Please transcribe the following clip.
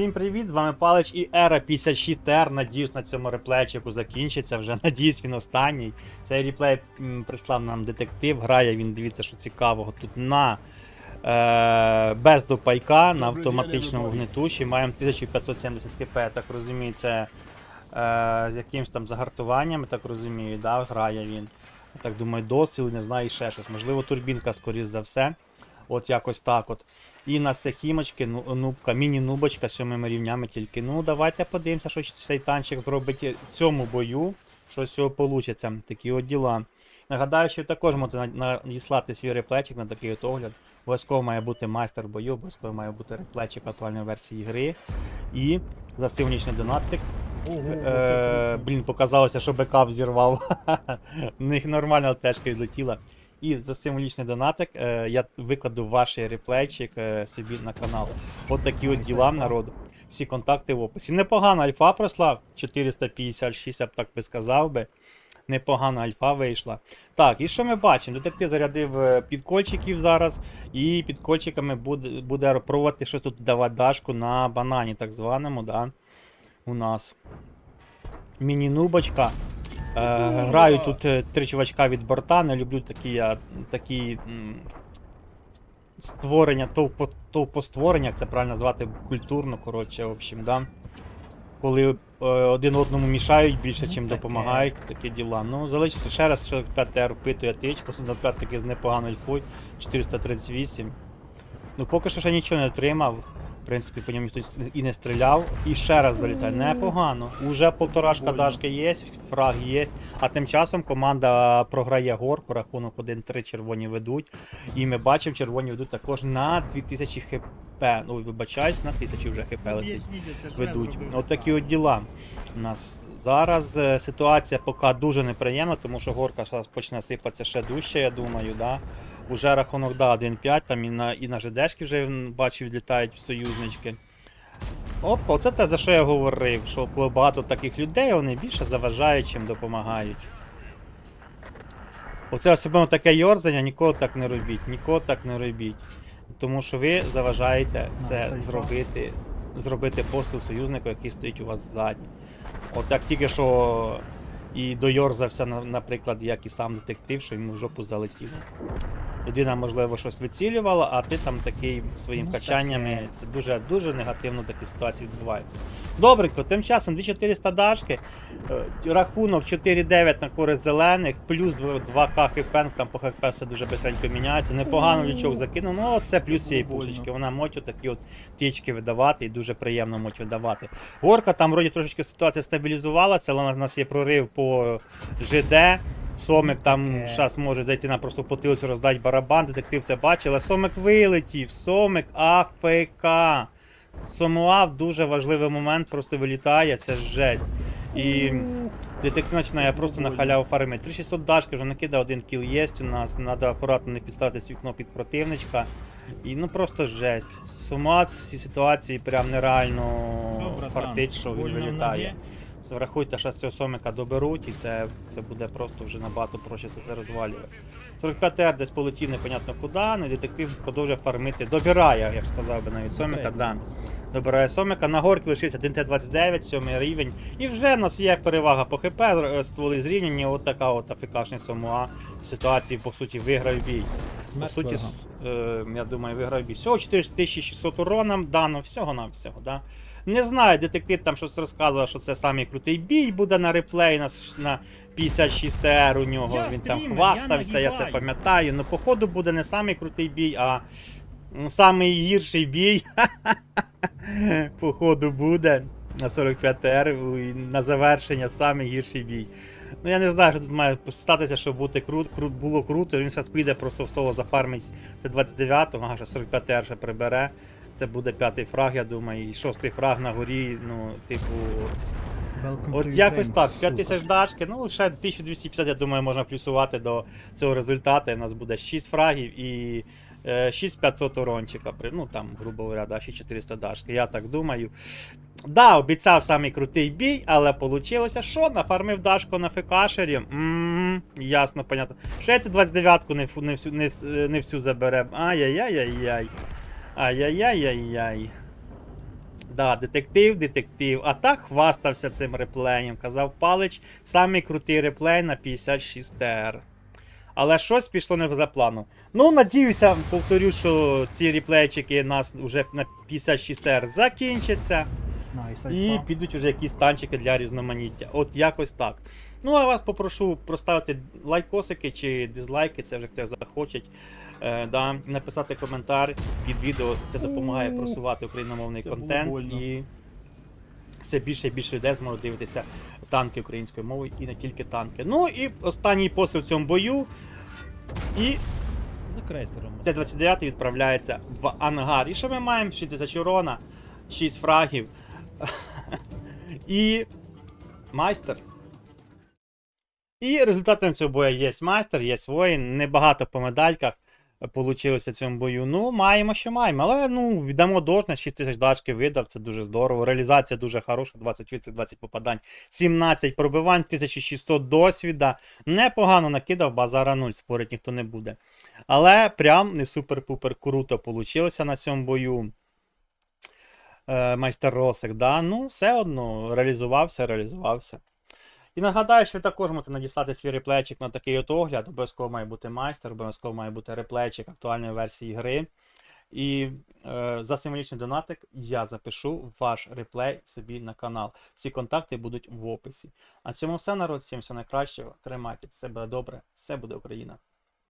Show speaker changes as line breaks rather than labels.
Всім привіт, з вами Палич і Ера 56R. Надіюсь, на цьому реплейчику закінчиться вже. Надіюсь, він останній. Цей реплей прислав нам детектив. Грає він, дивіться, що цікавого. Тут на е, без допайка, на автоматичному гнетуші. Маємо 1570 хп, я так розумію, це е, з якимось там загартуванням, я так розумію, да, грає він. Я так думаю, досил, не знаю, і ще щось. Можливо, турбінка, скоріш за все. От якось так от. І на сехімочки, ну, нубка, міні-нубочка з сьомими рівнями тільки. Ну, давайте подивимося, що цей танчик зробить в цьому бою. Що з цього вийде. Такі от діла. Нагадаю, що також можете надіслати свій реплечик на такий от огляд. Обов'язково має бути майстер бою, обов'язково має бути реплечик актуальної версії гри. І за символічний донатик. Е, блін, показалося, що бекап зірвав. У них нормальна тежка відлетіла. І за символічний донатик е, я викладу ваш реплейчик е, собі на канал. От такі от діла народу. Всі контакти в описі. Непогана альфа пройшла. 456, я б так би сказав би. Непогана альфа вийшла. Так, і що ми бачимо? Детектив зарядив е, підкольчиків зараз, і підкольчиками буде, буде пробувати щось тут давати дашку на банані, так званому, да? У нас. Міні-нубочка. Е, граю тут е, три чувачка від борта, не люблю такі, я, такі створення, товпо, товпостворення, як це правильно назвати, культурно, коротше, в общем, да. Коли е, один одному мішають більше,
Ну,
чим допомагають, такі діла. Ну, залишиться ще раз, що 5 ТР впитує тичку, 5 таки з непоганою альфою, 438. Ну, поки що ще нічого не отримав. В принципі, по ньому ніхто і не стріляв. І ще раз залітає. Непогано. Уже полторашка дашки є, фраг є. А тим часом команда програє горку, рахунок 1-3 червоні ведуть. І ми бачимо, червоні ведуть також на 2000 хп. Ну, вибачаюсь, на 1000 вже хп летить ведуть. От такі от діла. У нас зараз е, ситуація поки дуже неприємна, тому що горка зараз почне сипатися ще дужче, я думаю. Да? Уже рахунок да, 1-5, там і на, і на ЖДшки вже м, бачу, відлітають союзнички. Опа, оце те, за що я говорив, що коли багато таких людей, вони більше заважають, чим допомагають. Оце особливо таке йорзання, ніколи так не робіть, ніколи так не робіть. Тому що ви заважаєте це зробити, зробити посил союзнику, який стоїть у вас ззаді. От як тільки що і дойорзався, наприклад, як і сам детектив, що йому в жопу залетіло. Людина, можливо, щось вицілювала, а ти там такий своїм
Ну,
качаннями.
таке.
Це дуже дуже негативно такі ситуації відбуваються. Добренько, тим часом 2400 дашки, е, рахунок 4-9 на користь зелених, плюс 2к хп, ну, там по хп все дуже бистренько міняється. Непогано лічок закинув. Ну, це плюс цієї пушечки. Вона мотю такі от тічки видавати і дуже приємно моть видавати. Горка там вроді трошечки ситуація стабілізувалася, але у нас є прорив по ЖД. Сомик там зараз може зайти на просто потилицю роздати барабан, детектив все бачить, але Сомик вилетів, Сомик АФК. Сомуав дуже важливий момент, просто вилітає, це жесть. І детектив починає просто на халяву фармити. 3600 дашки вже накидав, один кіл є у нас, треба акуратно не підставитись вікно під противничка. І ну просто жесть. Сума ці ситуації прям нереально фартить, що він вилітає. Врахуйте, що з цього сомика доберуть, і це, це буде просто вже набагато проще це все розвалювати. 45 р десь полетів непонятно куди, ну і детектив продовжує фармити. Добирає, я б сказав би навіть сомика, да. Добирає сомика. На горки лишився 1Т29, 7 рівень. І вже в нас є перевага по ХП, е, стволи зрівняні, от така от афікашний сомуа. Ситуації, по суті, виграв бій. По суті, е, я думаю, виграв бій. Всього 4600 уроном дано, всього на всього, да. Не знаю, детектив там щось розказував, що це самий крутий бій буде на реплей на, на 56 р у нього.
Я
Він там хвастався,
я
я, це пам'ятаю. Ну, походу, буде не самий крутий бій, а самий гірший бій. Походу буде на 45 р на завершення самий гірший бій. Ну я не знаю, що тут має статися, щоб бути крут, крут було круто. Він зараз піде просто в соло зафармить це 29-го, ага, 45 р ще прибере. Це буде п'ятий фраг, я думаю, і шостий фраг на горі, ну, типу. От якось так, 5 тисяч дашки, ну ще 1250, я думаю, можна плюсувати до цього результату. У нас буде 6 фрагів і е, 6500 урончика. Ну там, грубо говоря, да, 6400 дашки. Я так думаю. Да, обіцяв самий крутий бій, але вийшло, що нафармив дашку на фекашері. Ммм, ясно, понятно. Ще ти 29-ку не, не, всю, не, е, не всю забере. Ай-яй-яй-яй-яй. Ай-яй-яй-яй-яй. Да, детектив, детектив. А так хвастався цим реплеєм. Казав Палич, самий крутий реплей на 56 ТР. Але щось пішло не за планом. Ну, надіюся, повторю, що ці реплейчики нас вже на 56 ТР закінчаться.
Найс,
І підуть вже якісь танчики для різноманіття. От якось так. Ну, а вас попрошу проставити лайкосики чи дизлайки, це вже хто захоче. Е, да, написати коментар під відео. Це допомагає просувати україномовний
це
контент і все більше і більше людей зможуть дивитися танки українською мовою і не тільки танки. Ну і останній посил в цьому бою. І
За крейсером.
Т-29 відправляється в ангар. І що ми маємо? 6 тисяч урона, 6 фрагів. І майстер. І результатом цього бою є майстер, є воїн. Небагато по медальках вийшло в цьому бою. Ну, маємо, що маємо. Але ну, віддамо должне, 6 тисяч дашки видав, це дуже здорово. Реалізація дуже хороша, 20 відсотків, 20 попадань, 17 пробивань, 1600 досвіда. Непогано накидав, базара 0, спорить ніхто не буде. Але прям не супер-пупер круто получилося на цьому бою. Е, майстер Росик, да? ну, все одно реалізувався, реалізувався. І нагадаю, що ви також можете надіслати свій реплечик на такий от огляд. Обов'язково має бути майстер, обов'язково має бути реплечик актуальної версії гри. І е, за символічний донатик я запишу ваш реплей собі на канал. Всі контакти будуть в описі. На цьому все, народ. Всім все найкращого. Тримайте себе добре, все буде Україна.